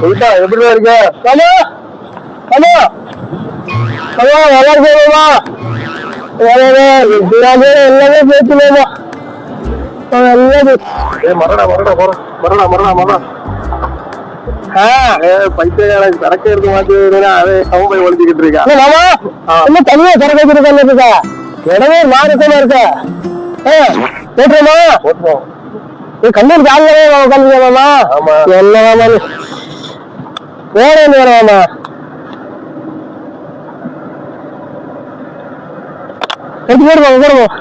சொல்லிட்டா எப்படி இருக்க? ஹலோ ஹலோ ஹலோ நல்லா இருக்கேமா எல்லாமே பேசுவேமா மரணா மரணா மரணா மரணா மரணா பைத்தியக்காரன் சரக்கு எடுத்து மாத்தி அதே அவன் போய் ஒழிச்சுக்கிட்டு இருக்கா மாமா? என்ன தனியா சரக்கு வச்சிருக்கா இருக்கா? இடமே மாறுக்கமா இருக்க? போட்டுருமா? போட்டுருவோம். கண்ணூர் ஜாலியாவே உட்காந்துருக்க மாமா? ஆமா. என்ன மாமா வேற என்ன வேற மாமா? எடுத்து போடுவோம் போடுவோம்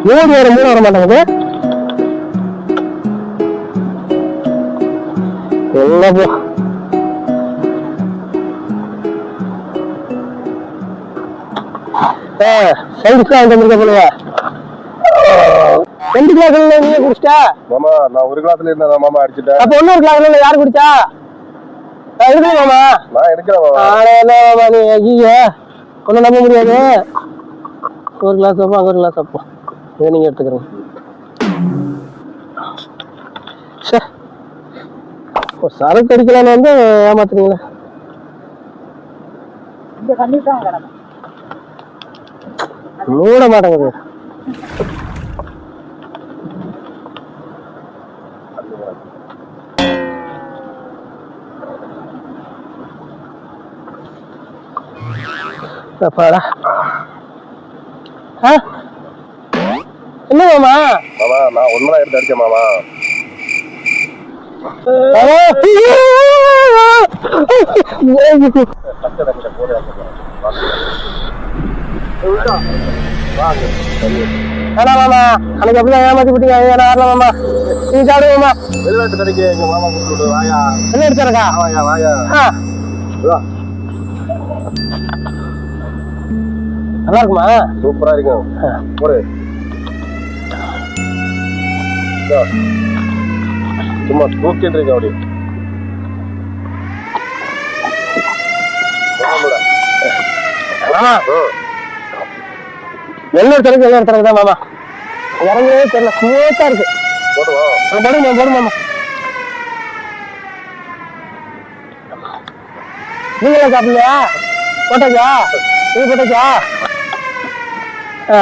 மூணு வர மூணு வர மாட்டேங்குது என்ன போ வாங்கிட்டு வந்திருக்க போலுவா ரெண்டு கிளாஸ்ல நீ குடிச்சிட்டா? மாமா நான் ஒரு கிளாஸ்ல இருந்தா மாமா அடிச்சுட்டேன். அப்ப இன்னொரு கிளாஸ்ல யார் குடிச்சா? நான் எடுக்கல மாமா. நான் எடுக்கிறேன் மாமா. என்ன மாமா நீ ஐயோ ஒன்றும் நம்ப முடியாது. ஒரு கிளாஸ் அப்போ ஒரு கிளாஸ் அப்போ இதை நீங்கள் எடுத்துக்கிறீங்க சே ஒரு சரக்கு அடிக்கலான்னு வந்து ஏமாத்துறீங்களே. இந்த மூட மாட்டேங்குது. அப்பாடா ஆ? என்ன மாமா? மாமா நான் ஒன்னதான் எடுத்து அடிச்சேன் மாமா. வேணா மாமா அன்னைக்கு அப்படிதான் ஏமாத்தி விட்டீங்க வேணா வரலாம் மாமா நீ வெளிநாட்டு எங்க மாமா கூப்பிட்டு வாயா என்ன எடுத்துறக்கா வாயா வாயா ஆ வா. நல்லா இருக்குமா சூப்பரா இருக்கும் போடு இதோ. சும்மா தூக்கிட்டு இருக்க அப்படி மாமாடா. என்ன எடுத்துறது என்ன எடுத்துறது தான் மாமா. இறங்கவே தெரியல. ஸ்மூத்தா இருக்கு. போடுங்க மாமா, போடுங்க மாமா. நீங்களா சாப்பிடலையா? போட்டாச்சா? நீ போட்டாச்சா? ஆ.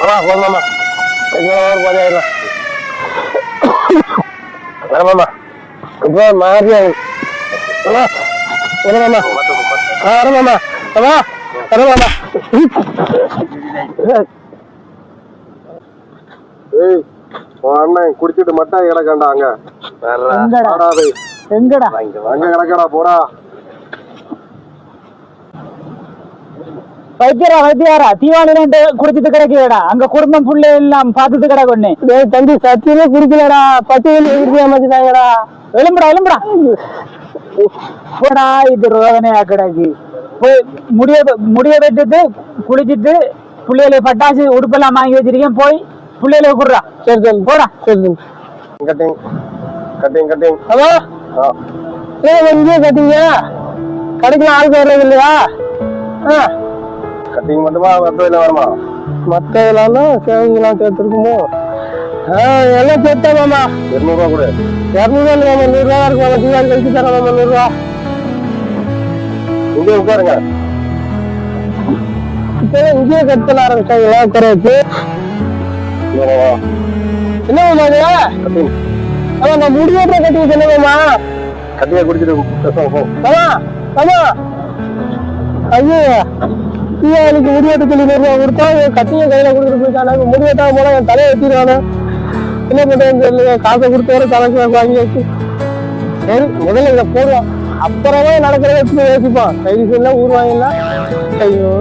மாமா போதும் மாமா. எங்க ஒரு போதே ஆயிடலாம் வர மாமா. இப்போ மாறியா. மாமா வர மாமா. ஆ வர மாமா. மாமா வர மாமா. ஏய் அண்ணன் குடிச்சிட்டு மட்டும் கிடக்காண்டா அங்க எங்கடா? வாடா டேய். எங்கடா? அங்க கிடக்கடா போடா. வைத்தியரா வைத்தியாரா? தீவாளி ரெண்டு குடிச்சிட்டு கிடக்குடா அங்க குடும்பம் புள்ள எல்லாம் பார்த்துட்டு கிடக்கு டேய் தம்பி சத்தியமே குடிக்கலடா பச்சையில் குடிக்க மாட்டேங்கிறாங்கடா எலும்புடா எலும்புடா போடா இது ரோதனையா கிடக்கு. போய் முடிய முடிய வெட்டிட்டு குளிச்சிட்டு பிள்ளைகளை பட்டாசு உடுப்பெல்லாம் வாங்கி வச்சிருக்கேன். போய் பிள்ளைகளை குடுறா சரி தம்பி போடா. சரி கட்டிங் கட்டிங் கட்டிங். ஹலோ? ஏன் இங்கேயே கட்டிங்க. கடைக்கெல்லாம் ஆளுக்கு வர்றது இல்லையா? ஆ. கட்டிங் மட்டுமா மற்றதில் வருமா? மற்ற இதெல்லாம் சேவைங்கெல்லாம் சேர்த்துருக்குமோ? ஆ எல்லாம் சேர்த்தா மாமா. இருநூறுவா கொடு. இரநூறுவா இல்லை மாமா நூறுரூவா இருக்கு மாமா தீபாவளி கழிச்சு தரேன் மாமா நூறுரூவா இங்கே உட்காருங்க. இப்போ இங்கேயே கட்டல ஆரம்பிச்சாங்களா வா. என்ன மாமா ஆமா நான் முடிவோட்ட கட்டி சொன்னேன் மாமா. கட்டியை குடிச்சிட்டு மாமா மாமா. ஐயோ. அவனுக்கு முடிவெட்ட சொல்லி நூறுரூவா கொடுத்தா கட்டியை கையில் கொடுத்துட்டு போயிட்டானா? இப்போ முடிவெட்டா போல என் தலையை வெட்டிடுவானு? என்ன பண்ணுறேன்னு தெரியல காசை கொடுத்து வர தலைக்கு வாங்கி வச்சு. சரி முதல்ல இதை போடுவான் அப்புறமே நடக்கிறத வச்சு யோசிப்பான். கைது செய்யலாம் ஊர் வாங்கலாம் ஐயோ.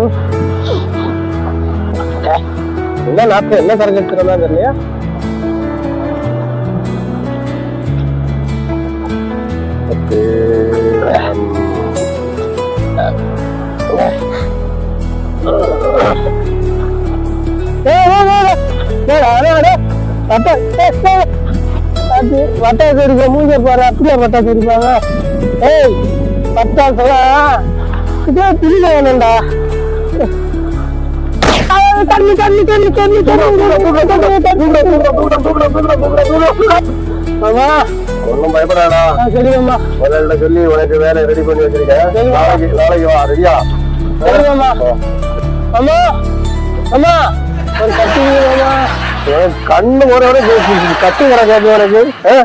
என்ன நாட்டு என்ன சரக்கு எடுத்துறதா தெரியலையா. ஏய், பாத்து வட்டாசு இருக்க மூஞ்ச பாரு அப்படியே வட்டாசு இருப்பாங்க ஏய் பட்டாசுலாம் இதே திரும்ப வேணும்டா தண்ணி தண்ணி தண்ணி தண்ணி ஆமா ஒன்றும் பயப்படாடா சரிங்கம்மா முதல்ல சொல்லி உனக்கு வேலை ரெடி பண்ணி வச்சிருக்கேன். நாளைக்கு நாளைக்கு வா ரெடியா அம்மா அம்மா ஒரு கட்டி அம்மா கண்ணு ஒரு கட்டி வர கேட்டு ஆ?